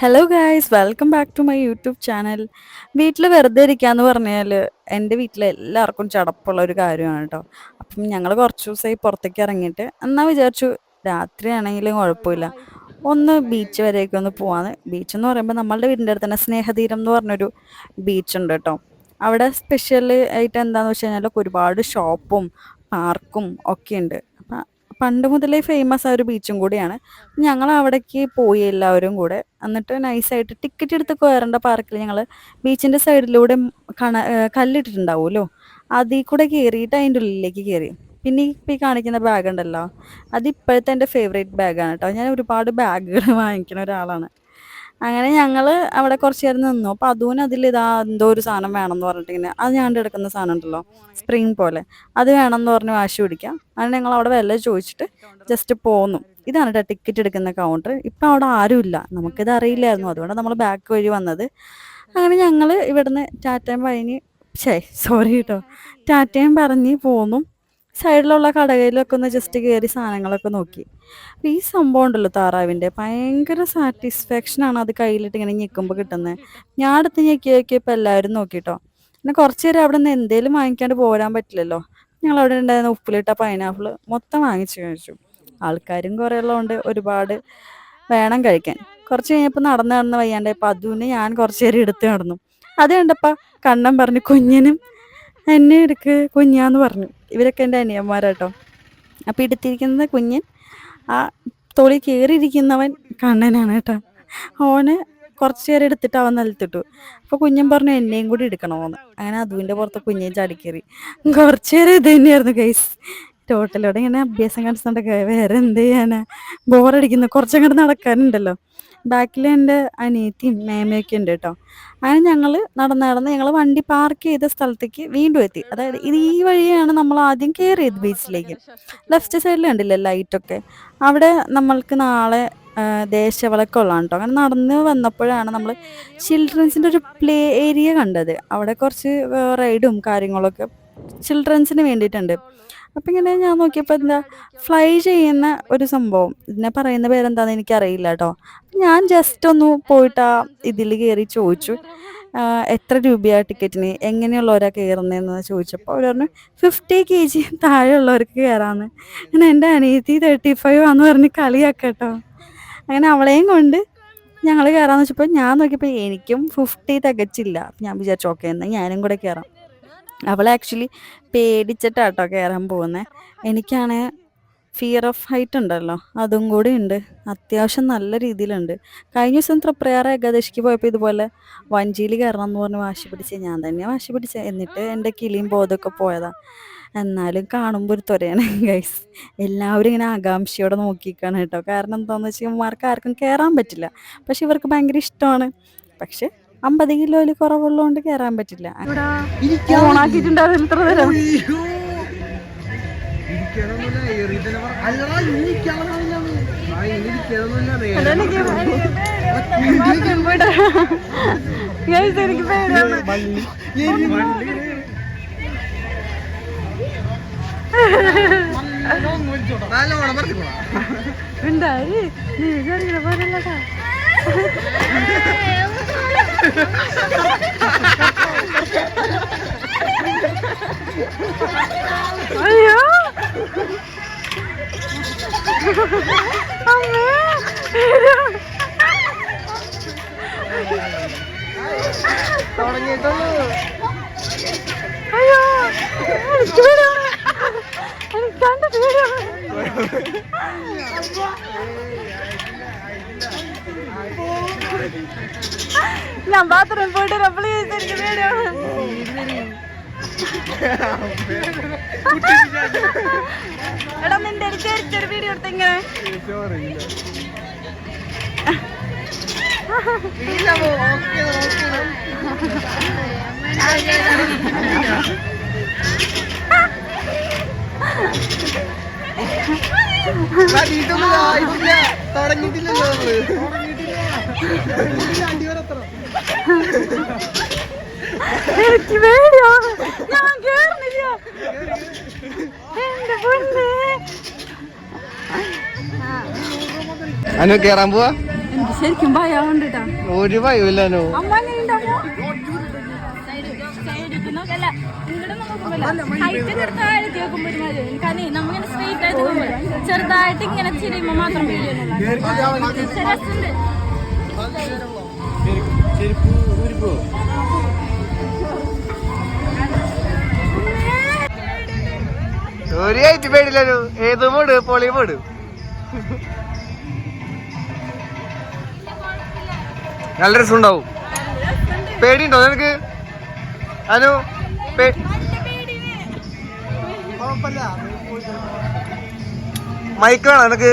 Hello guys welcome back to my YouTube channel വീട്ടിൽ വെറുതെ ഇരിക്കാന്ന് പറഞ്ഞാൽ എന്റെ വീട്ടിലെ എല്ലാവർക്കും ചടപ്പുള്ള ഒരു കാര്യമാണ് കേട്ടോ അപ്പം ഞങ്ങൾ കുറച്ച് ദിവസമായി പുറത്തേക്ക് ഇറങ്ങിയിട്ട് എന്നാൽ വിചാരിച്ചു രാത്രി ആണെങ്കിലും കുഴപ്പമില്ല. ഒന്ന് ബീച്ച് വരെയൊക്കെ ഒന്ന് പോവാന്ന്. ബീച്ച് എന്ന് പറയുമ്പോൾ നമ്മളുടെ വീടിന്റെ അടുത്ത് തന്നെ സ്നേഹതീരം എന്ന് പറഞ്ഞൊരു ബീച്ച് ഉണ്ട് കേട്ടോ അവിടെ സ്പെഷ്യൽ ആയിട്ട് എന്താണെന്ന് വെച്ച് കഴിഞ്ഞാൽ ഒരുപാട് ഷോപ്പും പാർക്കും ഒക്കെ ഉണ്ട്. പണ്ട് മുതലേ ഫേമസ് ആ ഒരു ബീച്ചും കൂടിയാണ്. ഞങ്ങൾ അവിടേക്ക് പോയി എല്ലാവരും കൂടെ. എന്നിട്ട് നൈസായിട്ട് ടിക്കറ്റ് എടുത്ത് കയറേണ്ട പാർക്കിൽ ഞങ്ങൾ ബീച്ചിന്റെ സൈഡിലൂടെ കണ കല്ലിട്ടിട്ടുണ്ടാവുമല്ലോ. അതിൽ കൂടെ കയറിയിട്ട് അതിന്റെ ഉള്ളിലേക്ക് കയറി പിന്നെ ഇപ്പം ഈ കാണിക്കുന്ന ബാഗ് ഉണ്ടല്ലോ. അത് ഇപ്പോഴത്തെ എന്റെ ഫേവറേറ്റ് ബാഗാണ് കേട്ടോ ഞാൻ ഒരുപാട് ബാഗുകൾ വാങ്ങിക്കുന്ന ഒരാളാണ്. അങ്ങനെ ഞങ്ങൾ അവിടെ കുറച്ച് നേരം നിന്നു. അപ്പോൾ അതുവിന് അതിൽ ഇതാ എന്തോ ഒരു സാധനം വേണമെന്ന് പറഞ്ഞിട്ട് അത് ഞാൻ എടുക്കുന്ന സാധനം ഉണ്ടല്ലോ സ്പ്രിങ് പോലെ. അത് വേണമെന്ന് പറഞ്ഞ് വാശി പിടിക്കാം. അങ്ങനെ ഞങ്ങൾ അവിടെ വില ചോദിച്ചിട്ട് ജസ്റ്റ് പോന്നു. ഇതാണ് കേട്ടോ ടിക്കറ്റ് എടുക്കുന്ന കൗണ്ടർ ഇപ്പം അവിടെ ആരുമില്ല നമുക്കിത് അറിയില്ലായിരുന്നു. അതുകൊണ്ട് നമ്മൾ ബാക്ക് വഴി വന്നത്. അങ്ങനെ ഞങ്ങൾ ഇവിടുന്ന് ടാറ്റയും പറഞ്ഞ് ഛേ സോറി കേട്ടോ ടാറ്റയും പറഞ്ഞ് പോന്നു. സൈഡിലുള്ള കടകളിലൊക്കെ ഒന്ന് ജസ്റ്റ് കയറി സാധനങ്ങളൊക്കെ നോക്കി. അപ്പോൾ ഈ സംഭവം ഉണ്ടല്ലോ താറാവിന്റെ. ഭയങ്കര സാറ്റിസ്ഫാക്ഷനാണ് അത് കയ്യിലിട്ട് ഇങ്ങനെ ഞെക്കുമ്പോൾ കിട്ടുന്നത് ഞാൻ അടുത്ത് ഞെക്കി നോക്കിയപ്പോൾ എല്ലാവരും നോക്കിട്ടോ. പിന്നെ കുറച്ച് നേരം അവിടെ നിന്ന് എന്തേലും വാങ്ങിക്കാണ്ട് പോരാൻ പറ്റില്ലല്ലോ. ഞങ്ങൾ അവിടെ ഉണ്ടായിരുന്ന ഉപ്പിലിട്ട പൈനാപ്പിൾ മൊത്തം വാങ്ങിച്ചു കഴിച്ചു. ആൾക്കാരും കുറേ ഉള്ളതുകൊണ്ട് ഒരുപാട് വേണം കഴിക്കാൻ. കുറച്ച് കഴിഞ്ഞപ്പോൾ നടന്ന് നടന്ന് അപ്പം അതും ഞാൻ കുറച്ച് നേരം എടുത്ത് നടന്നു. അത് കണ്ടപ്പോൾ കണ്ണം പറഞ്ഞു കുഞ്ഞിനും എന്നെ എടുക്ക് കുഞ്ഞാന്ന് പറഞ്ഞു. ഇവരൊക്കെ എന്റെ അനിയന്മാരാട്ടോ. അപ്പം എടുത്തിരിക്കുന്ന കുഞ്ഞൻ. ആ തൊളി കയറിയിരിക്കുന്നവൻ കണ്ണനാണ് കേട്ടോ. ഓന് കുറച്ച് നേരം എടുത്തിട്ട് അവൻ നിലത്തിട്ടു. അപ്പോൾ കുഞ്ഞൻ പറഞ്ഞു എന്നെയും കൂടി എടുക്കണമെന്ന് അങ്ങനെ അതുവിന്റെ പുറത്ത് കുഞ്ഞൻ ചാടിക്കേറി. കുറച്ച് നേരം ഇത് തന്നെയായിരുന്നു ഗൈസ് ടോട്ടലോടെ ഇങ്ങനെ അഭ്യാസം കാണിച്ചിട്ടുണ്ടൊക്കെ വേറെ എന്ത് ചെയ്യാനാ? ബോറടിക്കുന്നു കുറച്ചങ്ങോട്ട് നടക്കാനുണ്ടല്ലോ. ബാക്കിൽ എന്റെ അനിയത്തിയും മേമയൊക്കെ ഉണ്ട് കേട്ടോ. അങ്ങനെ ഞങ്ങൾ നടന്ന് നടന്ന് ഞങ്ങൾ വണ്ടി പാർക്ക് ചെയ്ത സ്ഥലത്തേക്ക് വീണ്ടും എത്തി. അതായത് ഇത് ഈ വഴിയാണ് നമ്മൾ ആദ്യം കയറിയത് ബീച്ചിലേക്ക് ലെഫ്റ്റ് സൈഡിൽ ഉണ്ടല്ലോ ലൈറ്റൊക്കെ അവിടെ നമ്മൾക്ക് നാളെ ആ, ദേശവിളക്കുള്ളതാണ് കേട്ടോ. അങ്ങനെ നടന്ന് വന്നപ്പോഴാണ് നമ്മൾ ചിൽഡ്രൻസിന്റെ ഒരു പ്ലേ ഏരിയ കണ്ടത്. അവിടെ കുറച്ച് റൈഡും കാര്യങ്ങളൊക്കെ ചിൽഡ്രൻസിന് വേണ്ടിയിട്ടുണ്ട്. അപ്പം ഇങ്ങനെ ഞാൻ നോക്കിയപ്പോൾ എന്താ ഫ്ലൈ ചെയ്യുന്ന ഒരു സംഭവം. ഇതിനെ പറയുന്ന പേരെന്താണെന്ന് എനിക്കറിയില്ല കേട്ടോ ഞാൻ ജസ്റ്റ് ഒന്ന് പോയിട്ട് ആ ഇതിൽ കയറി ചോദിച്ചു. എത്ര രൂപയാണ് ടിക്കറ്റിന്? എങ്ങനെയുള്ളവരാ കയറുന്നതെന്ന് ചോദിച്ചപ്പോൾ അവർ പറഞ്ഞു ഫിഫ്റ്റി കെ ജി താഴെയുള്ളവർക്ക് കയറാമെന്ന് അങ്ങനെ എന്റെ അനിയത്തി തേർട്ടി ഫൈവ് ആന്ന് പറഞ്ഞ് കളിയാക്കട്ടോ. അങ്ങനെ അവളെയും കൊണ്ട് ഞങ്ങൾ കയറാന്ന് വെച്ചപ്പോൾ ഞാൻ നോക്കിയപ്പോൾ എനിക്കും ഫിഫ്റ്റി തികച്ചില്ല. ഞാൻ വിചാരിച്ചു ഓക്കെ എന്നാൽ ഞാനും കൂടെ കയറാം അവൾ ആക്ച്വലി പേടിച്ചിട്ടാട്ടോ കയറാൻ പോകുന്നത് എനിക്കാണ് ഫിയർ ഓഫ് ഹൈറ്റ് ഉണ്ടല്ലോ അതും കൂടി ഉണ്ട്. അത്യാവശ്യം നല്ല രീതിയിലുണ്ട്. കഴിഞ്ഞ ദിവസം തൃപ്രയാർ ഏകാദശിക്ക് പോയപ്പോൾ ഇതുപോലെ വഞ്ചിയിൽ കയറണം എന്ന് പറഞ്ഞ് വാശി പിടിച്ച് ഞാൻ തന്നെ വാശി പിടിച്ച് എന്നിട്ട് എന്റെ കിളിയും ബോധമൊക്കെ പോയതാ. എന്നാലും കാണുമ്പോൾ ഒരു ത്വരയാണ് ഗൈസ് എല്ലാവരും ഇങ്ങനെ ആകാംക്ഷയോടെ നോക്കിക്കാണ് കേട്ടോ. കാരണം എന്താണെന്ന് വെച്ചാൽ ഇവന്മാർക്ക് ആർക്കും കയറാൻ പറ്റില്ല. പക്ഷെ ഇവർക്ക് ഭയങ്കര ഇഷ്ടമാണ്. പക്ഷെ അമ്പത് കിലോയിൽ കുറവുള്ളതുകൊണ്ട് കേറാൻ പറ്റില്ല. എന്തായി ഇത്ര നേരം. Guys, എനിക്ക് പേടിയാണ്. ഉണ്ടായി. നീ വിചാരിക്കണ പോലല്ലടാ അയ്യോ അമ്മേ അയ്യോ എനിക്ക് പേടിയാണ് എനിക്ക് കണ്ട പേടിയാണ് ബാത്റൂമിൽ പോയിട്ട് വരാം പ്ലീസ് എനിക്ക് പേടിയാണ് എടാ നിന്റെ എനിക്ക് ചെറിയ വീഡിയോ എടുത്ത് ഇങ്ങനെ. തുടങ്ങിയിട്ടില്ലല്ലോ എനിക്ക് പേടിയാണ് ഞാൻ കേറുന്നില്ല. എന്റെ പൊന്നെ. അനു കേറാൻ പോവാ? എനിക്ക് ശരിക്കും ഭയം കണ്ടിട്ടാ ഒരു ഭയമില്ല ഉണ്ടാവോ ചെറുതായിട്ട് ഇങ്ങനെ ചിരിയുമ്പോ മാത്രം രസമുണ്ട് ചെരുപ്പ് ഊരിപ്പോ ഒരു ആയിട്ട് പേടില്ലല്ലോ. ഏത് മോട് പൊളി മോട് നല്ല രസം ഉണ്ടാവും പേടിയുണ്ടോ നിനക്ക്? അനു മൈക്ക് വേണോ നിനക്ക്?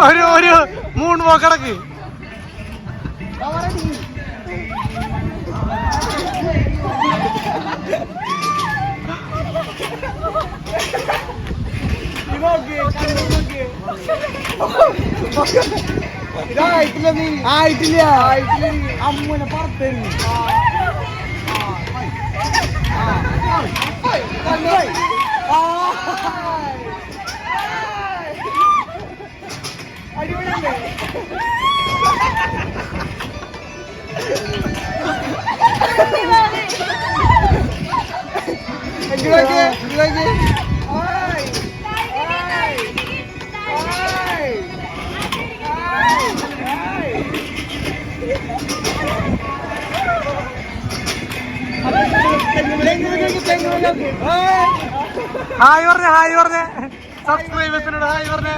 ഒരു ഒരു മൂൺ പോക്കടക്ക് ആയിട്ടില്ല അമ്മനെ പുറത്തേക്ക് ഹായ്. പറഞ്ഞ ഹായ് പറഞ്ഞ. സബ്സ്ക്രൈബേഴ്സിനോട് ഹായ് പറഞ്ഞേ.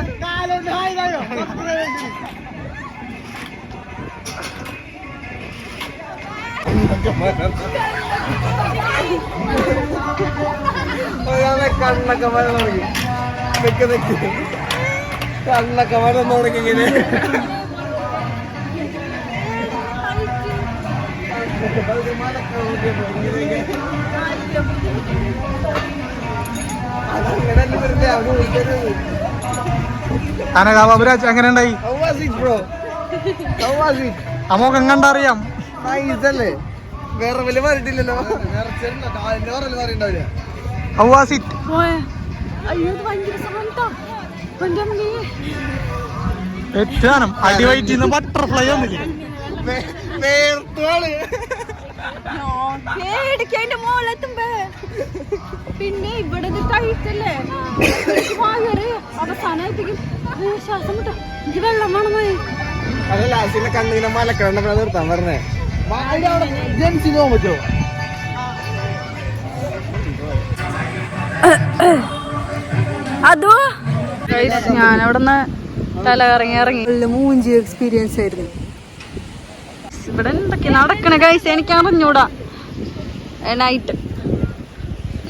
കണ്ണൊക്കെ മരം തുടങ്ങി. നിക്ക് നിക്ക്. കണ്ണൊക്കെ മരം തുടങ്ങി ഇങ്ങനെ. അനകാബാബുരാജ് എങ്ങനെ ഉണ്ടായി അമോകം കണ്ടറിയാം. ഇതല്ലേ വേറെ വലിയ പറഞ്ഞിട്ടില്ലല്ലോ. ഏറ്റവും അടിവയറ്റിന്ന് ബട്ടർഫ്ലൈ ഒന്നില്ലേ മോളെത്തുമ്പേ. പിന്നെ ഇവിടെ കഴിച്ചല്ലേ ശ്വാസം എനിക്ക് വെള്ളം വേണമേ അത് ലാസ്റ്റിലെ കണ്ണിങ്ങനെ മലക്കണ്ടപ്പോഴാണ് നിർത്താൻ പറഞ്ഞേ. ജെൻസിന് പോകാൻ പറ്റുമോ? അതോ? ഞാനവിടെ നിന്ന് തല ഇറങ്ങി. ഇറങ്ങി നല്ല മൂഞ്ചി എക്സ്പീരിയൻസ് ആയിരുന്നു. ഇവിടെ എന്തൊക്കെ നടക്കണ? ഗൈസ് എനിക്ക് അറിഞ്ഞൂടാ. Night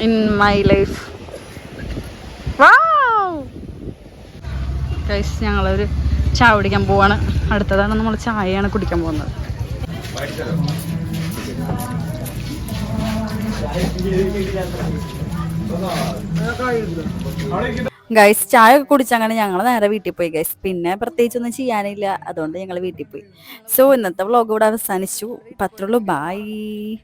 in my life guys ഞങ്ങളൊരു ചായ കുടിക്കാൻ പോവാണ്. അടുത്തതാണ് നമ്മൾ ചായയാണ് കുടിക്കാൻ പോകുന്നത്. ഗൈസ് ചായ ഒക്കെ കുടിച്ചങ്ങനെ ഞങ്ങൾ നേരെ വീട്ടിൽ പോയി ഗൈസ് പിന്നെ പ്രത്യേകിച്ചൊന്നും ചെയ്യാനില്ല. അതുകൊണ്ട് ഞങ്ങൾ വീട്ടിൽ പോയി. സോ ഇന്നത്തെ വ്ളോഗ് ഇവിടെ അവസാനിച്ചു. പത്രമുള്ളൂ ബായ്